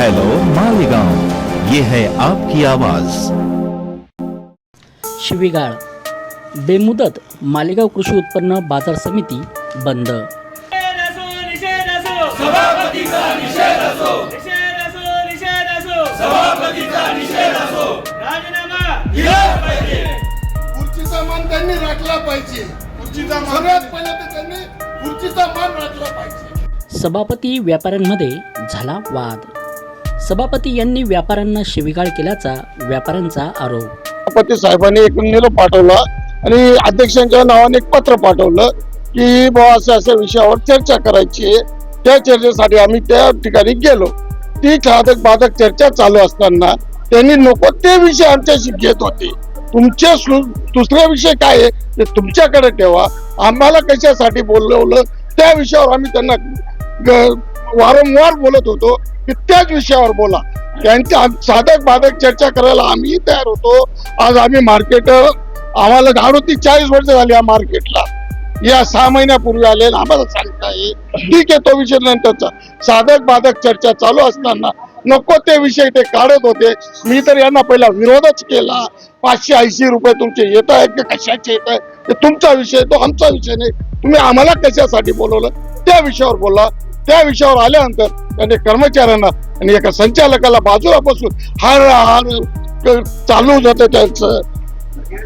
Hello Malegaon. ये है आपकी आवाज। शिवीगाळ। बेमुदत मालेगाव कृषी उत्पन्न बाजार समिती बंद। खुर्चीचा मान त्यांनी राखला पाहिजे खुर्चीचा पहिले तर त्यांनी खुर्चीचा मान राखला पाहिजे सभापती व्यापाऱ्यांमध्ये झाला वाद। सभापती यांनी व्यापाऱ्यांना शिवीगाळ केल्याचा व्यापाऱ्यांचा आरोप. सभापती साहेबांनी एक निरोप पाठवला आणि अध्यक्षांच्या नावाने एक पत्र पाठवलं की बाबा असं अशा विषयावर चर्चा करायची आहे. त्या चर्चेसाठी आम्ही त्या ठिकाणी गेलो. ती साधक बाधक चर्चा चालू असताना त्यांनी नको ते विषय आमच्याशी घेत होते. तुमचे सु- दुसरे विषय काय आहे? ते तुमच्याकडे ठेवा. आम्हाला कशासाठी बोलवलं? त्या विषयावर आम्ही त्यांना ग- वारंवार बोलत होतो की त्याच विषयावर बोला. त्यांच्या साधक बाधक चर्चा करायला आम्ही तयार होतो. आज आम्ही मार्केट आम्हाला अडोतीस चाळीस वर्ष झाली या मार्केटला या सहा महिन्यापूर्वी आले आम्हाला सांगता येईल. ठीक आहे तो विषय नंतरचा. साधक बाधक चर्चा चालू असताना नको ते विषय ते काढत होते. मी तर यांना पहिला विरोधच केला. पाचशे ऐंशी रुपये तुमचे येत आहेत का? कशाचे येत आहे तुमचा विषय तो आमचा विषय नाही. तुम्ही आम्हाला कशासाठी बोलवलं? त्या विषयावर बोला. त्या विषयावर आल्यानंतर त्यांनी कर्मचाऱ्यांना आणि एका संचालकाला बाजूला बसून हार हार चालू होतं त्यांचं.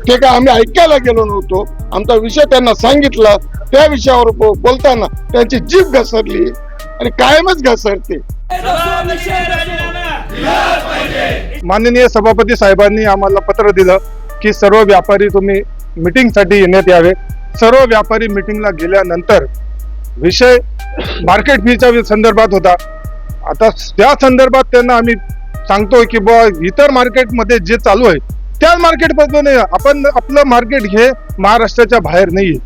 ते काय आम्ही ऐकायला गेलो नव्हतो. आमचा विषय त्यांना सांगितला. त्या विषयावर बोलताना त्यांची जीभ घसरली आणि कायमच घसरते. माननीय सभापती साहेबांनी आम्हाला पत्र दिलं की सर्व व्यापारी तुम्ही मीटिंगसाठी येण्यात यावे. सर्व व्यापारी मीटिंगला गेल्यानंतर विषय मार्केट फीच्या संदर्भात होता. आता त्या संदर्भात त्यांना आम्ही सांगतोय की बुवा इतर मार्केटमध्ये जे चालू आहे त्या मार्केटमध्ये आपण आपलं मार्केट हे महाराष्ट्राच्या बाहेर नाहीये.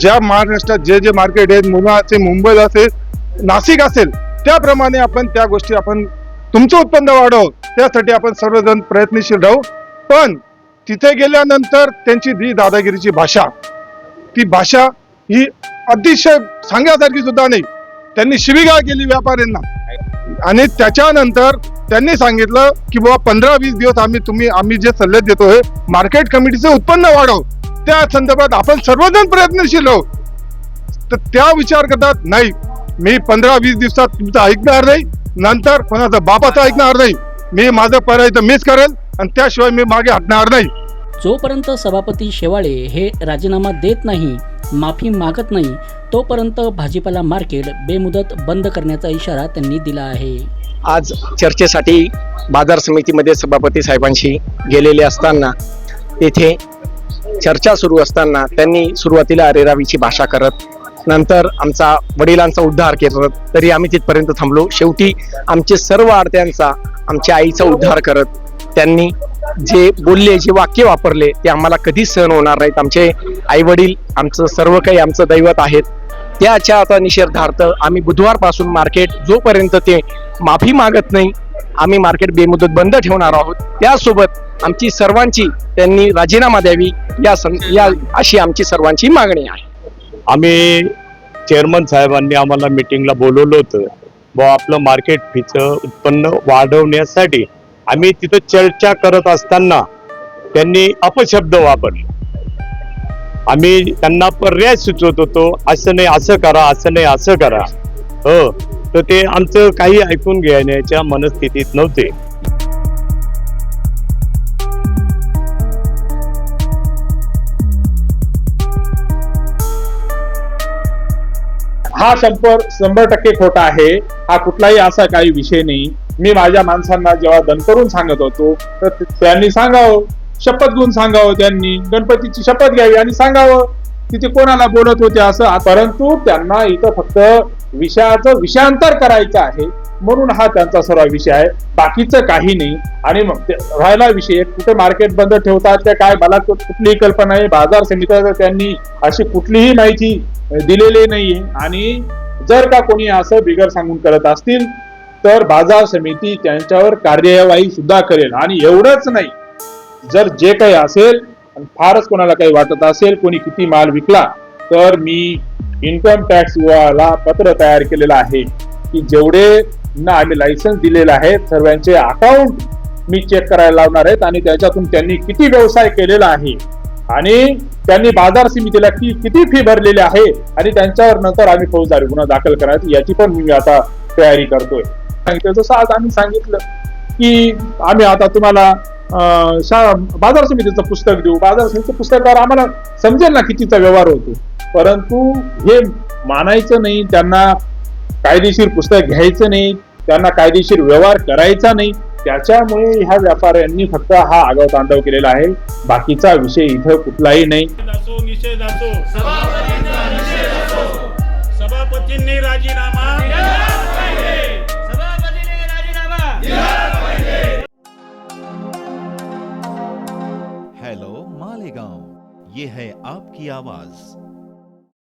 ज्या महाराष्ट्रात जे जे मार्केट आहेत मुंबई असेल मुंबई असेल नाशिक असेल त्याप्रमाणे आपण त्या गोष्टी आपण तुमचं उत्पन्न वाढव त्यासाठी आपण सर्वजण प्रयत्नशील राहू. पण तिथे गेल्यानंतर त्यांची जी दादागिरीची भाषा. ती भाषा ही अतिशय सांगण्यासारखी सुद्धा नाही. त्यांनी शिवीगाळ केली व्यापाऱ्यांना. आणि त्याच्यानंतर त्यांनी सांगितलं की बाबा पंधरा वीस दिवस आम्ही तुम्ही आम्ही जे सल्ले देतोय मार्केट कमिटीचं उत्पन्न वाढव. त्या संदर्भात आपण सर्वजण प्रयत्नशील आहोत. तर त्या विचार करतात नाही मी पंधरा वीस दिवसात तुमचं ऐकणार नाही. नंतर कोणाचं बापाचं ऐकणार नाही. मी माझं पर्याय तर मिस करेल आणि त्याशिवाय मी मागे हटणार नाही. जोपर्यंत सभापती शेवाळे हे राजीनामा देत नाही माफी मागत नाही तोपर्यंत भाजीपाला मार्केट बेमुदत बंद करण्याचा इशारा त्यांनी दिला आहे. आज चर्चेसाठी बाजार समितीमध्ये सभापती साहेबांशी गेलेले असताना तेथे चर्चा सुरू असताना त्यांनी सुरुवातीला अरेरावीची भाषा करत नंतर आमचा वडिलांचा उद्धार करत तरी आम्ही तिथपर्यंत थांबलो. शेवटी आमचे सर्व आडत्यांचा आमच्या आईचा उद्धार करत त्यांनी जे बोलले जे वाक्य वापरले ते आम्हाला कधीच सहन होणार नाहीत. आमचे आई वडील आमचं सर्व काही आमचं दैवत आहेत. त्याच्या आता निषेधार्थ आम्ही बुधवारपासून मार्केट जोपर्यंत ते माफी मागत नाही आम्ही मार्केट बेमुदत बंद ठेवणार आहोत. त्यासोबत आमची सर्वांची त्यांनी राजीनामा द्यावी या सं- या अशी आमची सर्वांची मागणी आहे. आम्ही चेअरमन साहेबांनी आम्हाला मिटिंगला बोलवलं होतं. व आपलं मार्केट फीचं उत्पन्न वाढवण्यासाठी आम्ही तिथं चर्चा करत असताना त्यांनी अपशब्द वापरले. आम्ही त्यांना पर्याय सुचवत होतो असं नाही असं करा असं नाही असं करा. हो तर ते आमचं काही ऐकून घेण्याच्या मनस्थितीत नव्हते. हा संपर्क शंभर टक्के खोटा आहे. हा कुठलाही असा काही विषय नाही. मी माझ्या माणसांना जेव्हा दणकरून सांगत होतो तर त्यांनी सांगावं शपथ घेऊन सांगावं त्यांनी गणपतीची शपथ घ्यावी आणि सांगावं तिथे कोणाला बोलत होते असं. परंतु त्यांना इथं फक्त विषयाचं विषयांतर करायचं आहे म्हणून हा त्यांचा सर्व विषय आहे. बाकीचं काही नाही. आणि मग ते राहिला विषय कुठे मार्केट बंद ठेवतात त्या काय मला कुठलीही कल्पना आहे. बाजार समित्या त्यांनी अशी कुठलीही माहिती दिलेली नाहीये. आणि जर का कोणी असं बिगर सांगून करत असतील तर बाजार समिती त्यांच्यावर कार्यवाही सुद्धा करेल. आणि एवढंच नाही जर जे काही असेल फारच कोणाला काही वाटत असेल कोणी किती माल विकला तर मी इन्कम टॅक्स विभागाला पत्र तयार केलेलं आहे की जेवढे ना आम्ही लायसन्स दिलेलं आहे सर्वांचे अकाउंट मी चेक करायला लावणार आहेत आणि त्याच्यातून त्यांनी किती व्यवसाय केलेला आहे आणि त्यांनी बाजार समितीला की किती फी भरलेली आहे आणि त्यांच्यावर नंतर आम्ही फौजदारी गुन्हा दाखल करायचा याची पण मी आता तयारी करतोय. सांगितलं. जसं आज आम्ही सांगितलं की आम्ही आता तुम्हाला बाजार समितीचं पुस्तक देऊ. बाजार समितीचं पुस्तकावर आम्हाला समजेल ना कितीचा व्यवहार होतो. परंतु हे मानायचं नाही त्यांना कायदेशीर पुस्तक घ्यायचं नाही त्यांना कायदेशीर व्यवहार करायचा नाही. त्याच्यामुळे ह्या व्यापाऱ्यांनी फक्त हा आगाव तांडव केलेला आहे. बाकीचा विषय इथं कुठलाही नाही. सभापतींनी राजीनामा की आवाज.